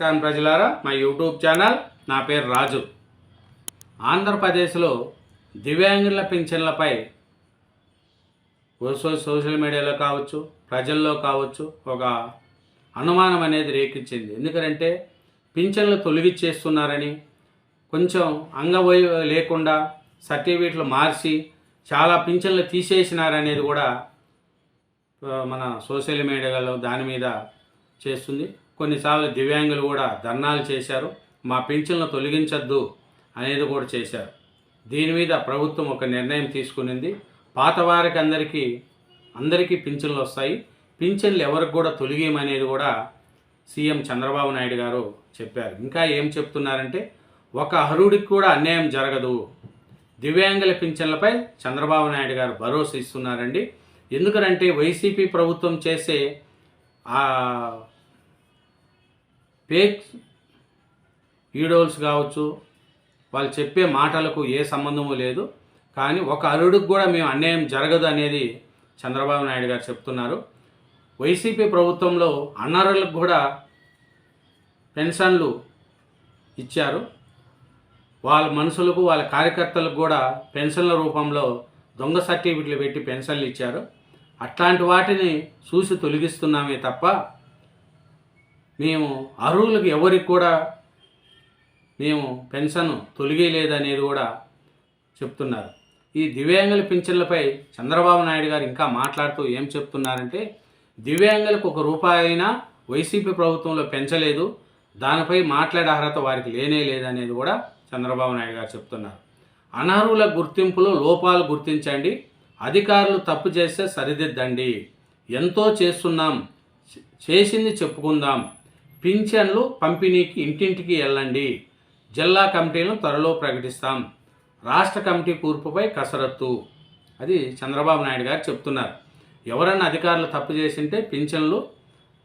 నమస్కారం ప్రజలారా. మా యూట్యూబ్ ఛానల్ నా పేరు రాజు. ఆంధ్రప్రదేశ్లో దివ్యాంగుల పింఛన్లపై సోషల్ మీడియాలో కావచ్చు ప్రజల్లో కావచ్చు ఒక అనుమానం అనేది రేకించింది ఎందుకంటే పింఛన్లు తొలగిచ్చేస్తున్నారని కొంచెం అంగవై లేకుండా సర్టిఫికేట్లు మార్చి చాలా పింఛన్లు తీసేసినారనేది కూడా మన సోషల్ మీడియాలో దాని మీద చేస్తుంది. కొన్నిసార్లు దివ్యాంగులు కూడా ధర్నాలు చేశారు. మా పింఛన్లు తొలగించద్దు అనేది కూడా చేశారు. దీని మీద ప్రభుత్వం ఒక నిర్ణయం తీసుకునింది. పాత వారికి అందరికీ అందరికీ పింఛన్లు వస్తాయి. పింఛన్లు ఎవరికి కూడా తొలగేయమనేది కూడా సీఎం చంద్రబాబు నాయుడు గారు చెప్పారు. ఇంకా ఏం చెప్తున్నారంటే ఒక అర్హుడికి కూడా అన్యాయం జరగదు. దివ్యాంగుల పింఛన్లపై చంద్రబాబు నాయుడు గారు భరోసా ఇస్తున్నారండి. ఎందుకనంటే వైసీపీ ప్రభుత్వం చేసే ఫేక్ ఈడోల్స్ కావచ్చు వాళ్ళు చెప్పే మాటలకు ఏ సంబంధము లేదు. కానీ ఒక అరుడికి కూడా మేము అన్యాయం జరగదు అనేది చంద్రబాబు నాయుడు గారు చెప్తున్నారు. వైసీపీ ప్రభుత్వంలో అన్నరులకు కూడా పెన్షన్లు ఇచ్చారు. వాళ్ళ మనుషులకు వాళ్ళ కార్యకర్తలకు కూడా పెన్షన్ల రూపంలో దొంగ సర్టిఫికెట్లు పెట్టి పెన్షన్లు ఇచ్చారు. అట్లాంటి వాటిని చూసి తొలగిస్తున్నామే తప్ప మేము అర్హులకు ఎవరికి కూడా మేము పెన్షన్ తొలగేయలేదనేది కూడా చెప్తున్నారు. ఈ దివ్యాంగుల పింఛన్లపై చంద్రబాబు నాయుడు గారు ఇంకా మాట్లాడుతూ ఏం చెప్తున్నారంటే దివ్యాంగులకు ఒక రూపాయి అయినా వైసీపీ ప్రభుత్వంలో పెంచలేదు దానిపై మాట్లాడే అర్హత వారికి లేనే లేదనేది కూడా చంద్రబాబు నాయుడు గారు చెప్తున్నారు. అనర్హుల గుర్తింపులో లోపాలు గుర్తించండి అధికారులు తప్పు చేస్తే సరిదిద్దండి ఎంతో చేస్తున్నాం చేసింది చెప్పుకుందాం పింఛన్లు పంపిణీకి ఇంటింటికి వెళ్ళండి. జిల్లా కమిటీలను త్వరలో ప్రకటిస్తాం. రాష్ట్ర కమిటీ కూర్పుపై కసరత్తు. అది చంద్రబాబు నాయుడు గారు చెప్తున్నారు. ఎవరన్నా అధికారులు తప్పు చేసింటే పింఛన్లు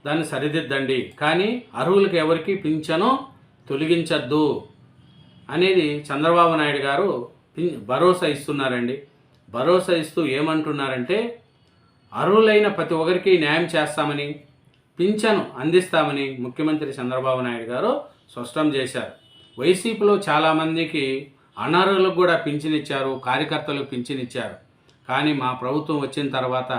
దాన్ని సరిదిద్దండి. కానీ అర్హులకు ఎవరికి పింఛను తొలగించద్దు అనేది చంద్రబాబు నాయుడు గారు భరోసా ఇస్తున్నారండి. భరోసా ఇస్తూ ఏమంటున్నారంటే అర్హులైన ప్రతి ఒక్కరికి న్యాయం చేస్తామని పింఛను అందిస్తామని ముఖ్యమంత్రి చంద్రబాబు నాయుడు గారు స్పష్టం చేశారు. వైసీపీలో చాలామందికి అనర్హులకు కూడా పింఛనిచ్చారు కార్యకర్తలకు పింఛనిచ్చారు. కానీ మా ప్రభుత్వం వచ్చిన తర్వాత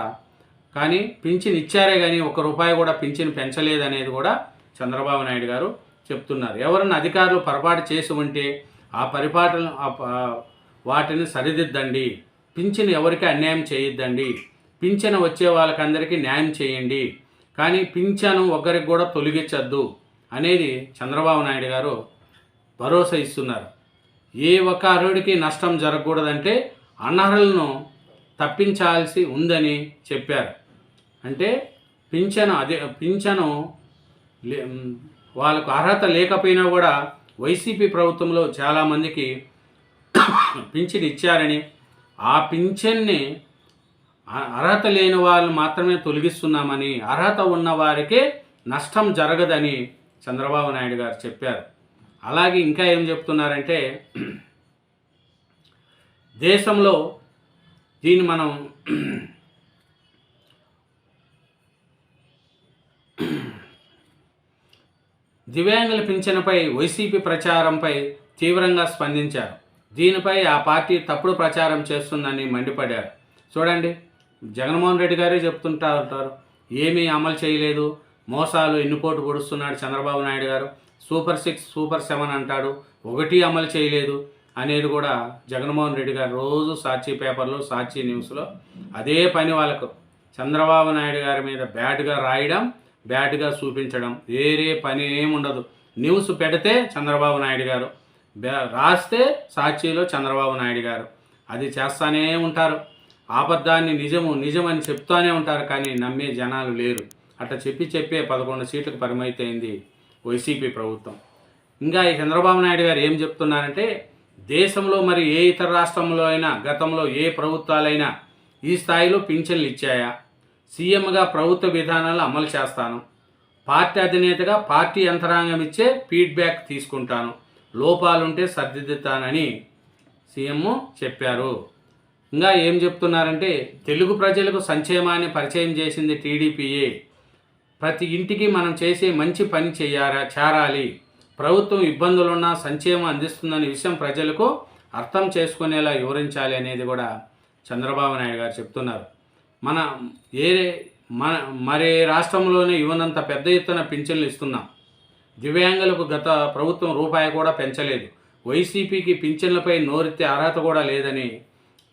కానీ పింఛన్ ఇచ్చారే కానీ ఒక రూపాయి కూడా పింఛన్ పెంచలేదనేది కూడా చంద్రబాబు నాయుడు గారు చెప్తున్నారు. ఎవరన్నా అధికారులు పొరపాటు చేసి ఉంటే ఆ పరిపాటను వాటిని సరిదిద్దండి. పింఛన్ ఎవరికి అన్యాయం చేయొద్దండి. పింఛన్ వచ్చే వాళ్ళకందరికీ న్యాయం చేయండి. కానీ పింఛను ఒకరికి కూడా తొలగించద్దు అనేది చంద్రబాబు నాయుడు గారు భరోసా ఇస్తున్నారు. ఏ ఒక్క అర్హుడికి నష్టం జరగకూడదంటే అనర్హులను తప్పించాల్సి ఉందని చెప్పారు. అంటే పింఛను అదే పింఛను లే- వాళ్ళకు అర్హత లేకపోయినా కూడా వైసీపీ ప్రభుత్వంలో చాలామందికి పింఛన్ ఇచ్చారని ఆ పింఛన్ని అర్హత లేని వాళ్ళు మాత్రమే తొలగిస్తున్నామని అర్హత ఉన్న వారికే నష్టం జరగదని చంద్రబాబు నాయుడు గారు చెప్పారు. అలాగే ఇంకా ఏం చెప్తున్నారంటే దేశంలో దీన్ని మనం దివ్యాంగుల పింఛనపై వైసీపీ ప్రచారంపై తీవ్రంగా స్పందించారు. దీనిపై ఆ పార్టీ తప్పుడు ప్రచారం చేస్తుందని మండిపడ్డారు చూడండి. జగన్మోహన్ రెడ్డి గారే చెప్తుంటా ఉంటారు ఏమీ అమలు చేయలేదు. మోసాలు ఎన్నిపోటు పొడుస్తున్నాడు చంద్రబాబు నాయుడు గారు. సూపర్ సిక్స్ సూపర్ సెవెన్ అంటాడు. ఒకటి అమలు చేయలేదు అనేది కూడా జగన్మోహన్ రెడ్డి గారు రోజు సాక్షి పేపర్లో సాక్షి న్యూస్లో అదే పని వాళ్ళకు. చంద్రబాబు నాయుడు గారి మీద బ్యాడ్గా రాయడం బ్యాడ్గా చూపించడం వేరే పని ఏముండదు న్యూస్ పెడితే చంద్రబాబు నాయుడు గారు బ్యా- రాస్తే సాక్షిలో చంద్రబాబు నాయుడు గారు. అది చేస్తానే ఉంటారు. ఆబద్ధాన్ని నిజము నిజమని చెప్తానే ఉంటారు కానీ నమ్మే జనాలు లేరు. అట్లా చెప్పి చెప్పే పదకొండు సీట్లకు పరిమితమైంది వైసీపీ ప్రభుత్వం. ఇంకా ఈ చంద్రబాబు నాయుడు గారు ఏం చెప్తున్నారంటే దేశంలో మరి ఏ ఇతర రాష్ట్రంలో అయినా గతంలో ఏ ప్రభుత్వాలైనా ఈ స్థాయిలో పింఛన్లు ఇచ్చాయా? సీఎంగా ప్రభుత్వ విధానాలు అమలు చేస్తాను. పార్టీ అధినేతగా పార్టీ యంత్రాంగం ఇచ్చే ఫీడ్బ్యాక్ తీసుకుంటాను. లోపాలుంటే సర్దిద్దుతానని సీఎం చెప్పారు. ఇంకా ఏం చెప్తున్నారంటే తెలుగు ప్రజలకు సంక్షేమాన్ని పరిచయం చేసింది టీడీపీఏ ప్రతి ఇంటికి మనం చేసే మంచి పని చేయారా చేరాలి. ప్రభుత్వం ఇబ్బందులున్నా సంక్షేమం అందిస్తుందనే విషయం ప్రజలకు అర్థం చేసుకునేలా వివరించాలి అనేది కూడా చంద్రబాబు నాయుడు గారు చెప్తున్నారు. మన ఏ మన మరే రాష్ట్రంలోనే ఇవ్వనంత పెద్ద ఎత్తున పింఛన్లు ఇస్తున్నాం. దివ్యాంగులకు గత ప్రభుత్వం రూపాయి కూడా పెంచలేదు. వైసీపీకి పింఛన్లపై నోరెత్తే అర్హత కూడా లేదని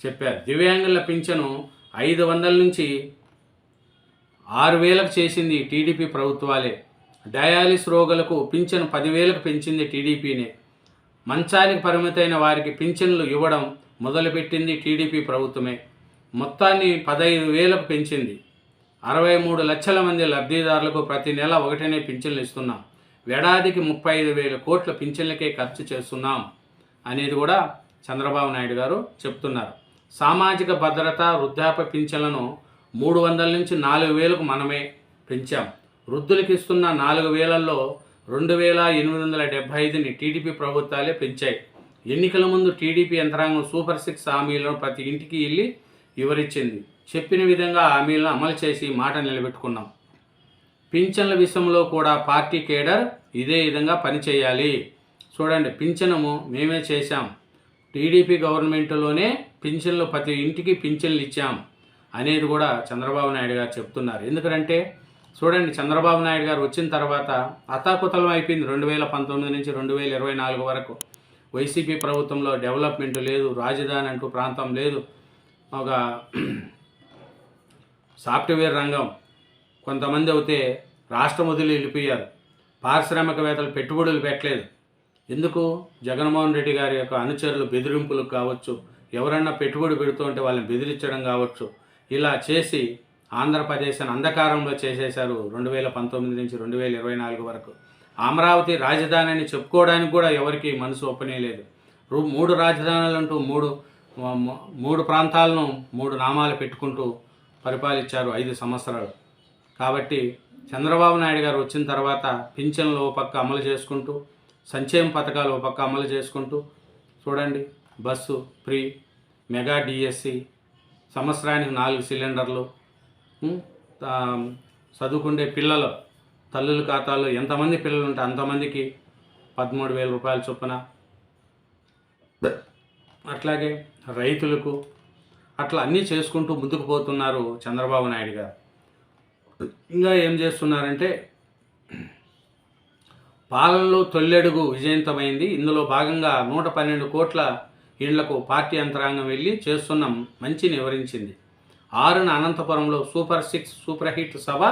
చెప్పారు. దివ్యాంగుల పింఛను ఐదు వందల నుంచి ఆరు వేలకు చేసింది టీడీపీ ప్రభుత్వాలే. డయాలిస్ రోగులకు పింఛను పదివేలకు పెంచింది టీడీపీనే. మంచానికి పరిమితమైన వారికి పింఛన్లు ఇవ్వడం మొదలుపెట్టింది టీడీపీ ప్రభుత్వమే. మొత్తాన్ని పదహైదు వేలకు పెంచింది. అరవై మూడు లక్షల మంది లబ్ధిదారులకు ప్రతి నెల ఒకటనే పింఛన్లు ఇస్తున్నాం. ఏడాదికి ముప్పై ఐదు వేల కోట్ల పింఛన్లకే ఖర్చు చేస్తున్నాం. అనేది కూడా చంద్రబాబు నాయుడు గారు చెప్తున్నారు. సామాజిక భద్రత వృద్ధాప్య పింఛన్లను మూడు వందల నుంచి నాలుగు వేలకు మనమే పెంచాం. వృద్ధులకు ఇస్తున్న నాలుగు వేలల్లో రెండు వేల ఎనిమిది వందల డెబ్బై ఐదుని టీడీపీ ప్రభుత్వాలే పెంచాయి. ఎన్నికల ముందు టీడీపీ యంత్రాంగం సూపర్ సిక్స్ హామీలను ప్రతి ఇంటికి వెళ్ళి వివరించింది. చెప్పిన విధంగా హామీలను అమలు చేసి మాట నిలబెట్టుకున్నాం. పింఛన్ల విషయంలో కూడా పార్టీ కేడర్ ఇదే విధంగా పనిచేయాలి. చూడండి పింఛనము మేమే చేశాం. టీడీపీ గవర్నమెంట్లోనే పింఛన్లు ప్రతి ఇంటికి పింఛన్లు ఇచ్చాం అనేది కూడా చంద్రబాబు నాయుడు గారు చెప్తున్నారు. ఎందుకంటే చూడండి చంద్రబాబు నాయుడు గారు వచ్చిన తర్వాత అతాకుతలం అయిపోయింది రెండు వేల పంతొమ్మిది నుంచి రెండు వేల ఇరవై నాలుగు వరకు. వైసీపీ ప్రభుత్వంలో డెవలప్మెంట్ లేదు రాజధాని అంటూ ప్రాంతం లేదు. ఒక సాఫ్ట్వేర్ రంగం. కొంతమంది అయితే రాష్ట్రం వదిలి వెళ్ళిపోయారు. పారిశ్రామికవేత్తలు పెట్టుబడులు పెట్టలేదు. ఎందుకు? జగన్మోహన్ రెడ్డి గారి యొక్క అనుచరులు బెదిరింపులకు కావచ్చు ఎవరన్నా పెట్టుబడి పెడుతూ ఉంటే వాళ్ళని బెదిరించడం కావచ్చు ఇలా చేసి ఆంధ్రప్రదేశ్ని అంధకారంలో చేసేశారు రెండు వేల పంతొమ్మిది నుంచి రెండు వేల ఇరవై నాలుగు వరకు. అమరావతి రాజధాని అని చెప్పుకోవడానికి కూడా ఎవరికి మనసు ఒప్పనేలేదు రూ మూడు రాజధానులు అంటూ మూడు మూడు ప్రాంతాలను మూడు నామాలు పెట్టుకుంటూ పరిపాలించారు ఐదు సంవత్సరాలు. కాబట్టి చంద్రబాబు నాయుడు గారు వచ్చిన తర్వాత పింఛన్లు ఓ పక్క అమలు చేసుకుంటూ సంక్షేమ పథకాలు ఒక పక్క అమలు చేసుకుంటూ చూడండి బస్సు ఫ్రీ మెగా డిఎస్సి సంవత్సరానికి నాలుగు సిలిండర్లు చదువుకుండే పిల్లలు తల్లుల ఖాతాలో ఎంతమంది పిల్లలు ఉంటే అంతమందికి పదమూడు వేల రూపాయల చొప్పున. అట్లాగే రైతులకు అట్లా అన్నీ చేసుకుంటూ ముందుకు పోతున్నారు చంద్రబాబు నాయుడు గారు. ఇంకా ఏం చేస్తున్నారంటే పాలనలో తొల్లెడుగు విజయంతమైంది. ఇందులో భాగంగా నూట పన్నెండు కోట్ల ఇళ్ళకు పార్టీ యంత్రాంగం వెళ్ళి చేస్తున్న మంచిని వివరించింది ఆరున అనంతపురంలో సూపర్ సిక్స్ సూపర్ హిట్ సభ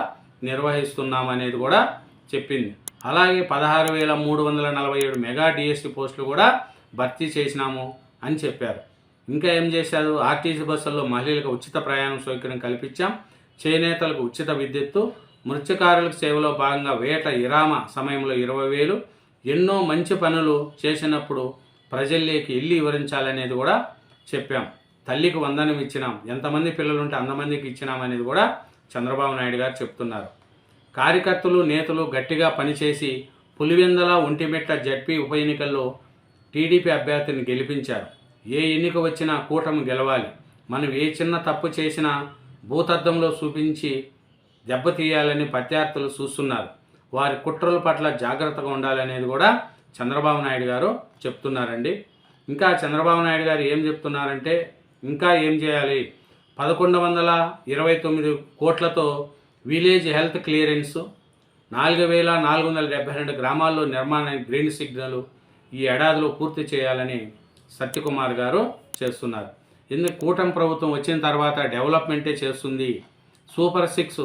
నిర్వహిస్తున్నామనేది కూడా చెప్పింది. అలాగే పదహారు వేల మూడు వందల నలభై ఏడు మెగా డిఎస్సి పోస్టులు కూడా భర్తీ చేసినాము అని చెప్పారు. ఇంకా ఏం చేశారు? ఆర్టీసీ బస్సుల్లో మహిళలకు ఉచిత ప్రయాణం సౌకర్యం కల్పించాం. చేనేతలకు ఉచిత విద్యుత్తు మృత్యకారులకు సేవలో భాగంగా వేట విరామ సమయంలో ఇరవై వేలు. ఎన్నో మంచి పనులు చేసినప్పుడు ప్రజల్లోకి వెళ్ళి వివరించాలనేది కూడా చెప్పాం. తల్లికి వందనం ఇచ్చినాం. ఎంతమంది పిల్లలు ఉంటే అంతమందికి ఇచ్చినామనేది కూడా చంద్రబాబు నాయుడు గారు చెప్తున్నారు. కార్యకర్తలు నేతలు గట్టిగా పనిచేసి పులివెందల ఒంటిమిట్ట జడ్పీ ఉప ఎన్నికల్లో టీడీపీ అభ్యర్థిని గెలిపించారు. ఏ ఎన్నిక వచ్చినా కూటమి గెలవాలి. మనం ఏ చిన్న తప్పు చేసినా భూతద్దంలో చూపించి దెబ్బతీయాలని ప్రత్యర్థులు చూస్తున్నారు. వారి కుట్రల పట్ల జాగ్రత్తగా ఉండాలనేది కూడా చంద్రబాబు నాయుడు గారు చెప్తున్నారండి. ఇంకా చంద్రబాబు నాయుడు గారు ఏం చెప్తున్నారంటే ఇంకా ఏం చేయాలి? పదకొండు వందల ఇరవై తొమ్మిది కోట్లతో విలేజ్ హెల్త్ క్లియరెన్స్ నాలుగు వేల నాలుగు వందల డెబ్బై రెండు గ్రామాల్లో నిర్మాణానికి గ్రీన్ సిగ్నల్ ఈ ఏడాదిలో పూర్తి చేయాలని సత్యకుమార్ గారు చేస్తున్నారు. ఎందుకు కూటమి ప్రభుత్వం వచ్చిన తర్వాత డెవలప్మెంటే చేస్తుంది? సూపర్ సిక్స్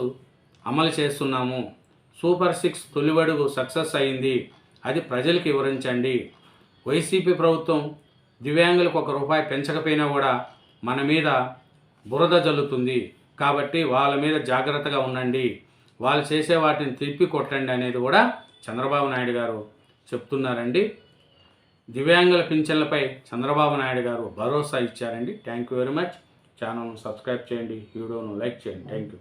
అమలు చేస్తున్నాము. సూపర్ సిక్స్ తొలివడుగు సక్సెస్ అయింది. అది ప్రజలకు వివరించండి. వైసీపీ ప్రభుత్వం దివ్యాంగులకు ఒక రూపాయి పెంచకపోయినా కూడా మన మీద బురద జల్లుతుంది. కాబట్టి వాళ్ళ మీద జాగ్రత్తగా ఉండండి. వాళ్ళు చేసే వాటిని తిప్పి కొట్టండి అనేది కూడా చంద్రబాబు నాయుడు గారు చెప్తున్నారండి. దివ్యాంగుల పింఛన్లపై చంద్రబాబు నాయుడు గారు భరోసా ఇచ్చారండి. Thank you very much. ఛానల్ను సబ్స్క్రైబ్ చేయండి. వీడియోను లైక్ చేయండి. Thank you.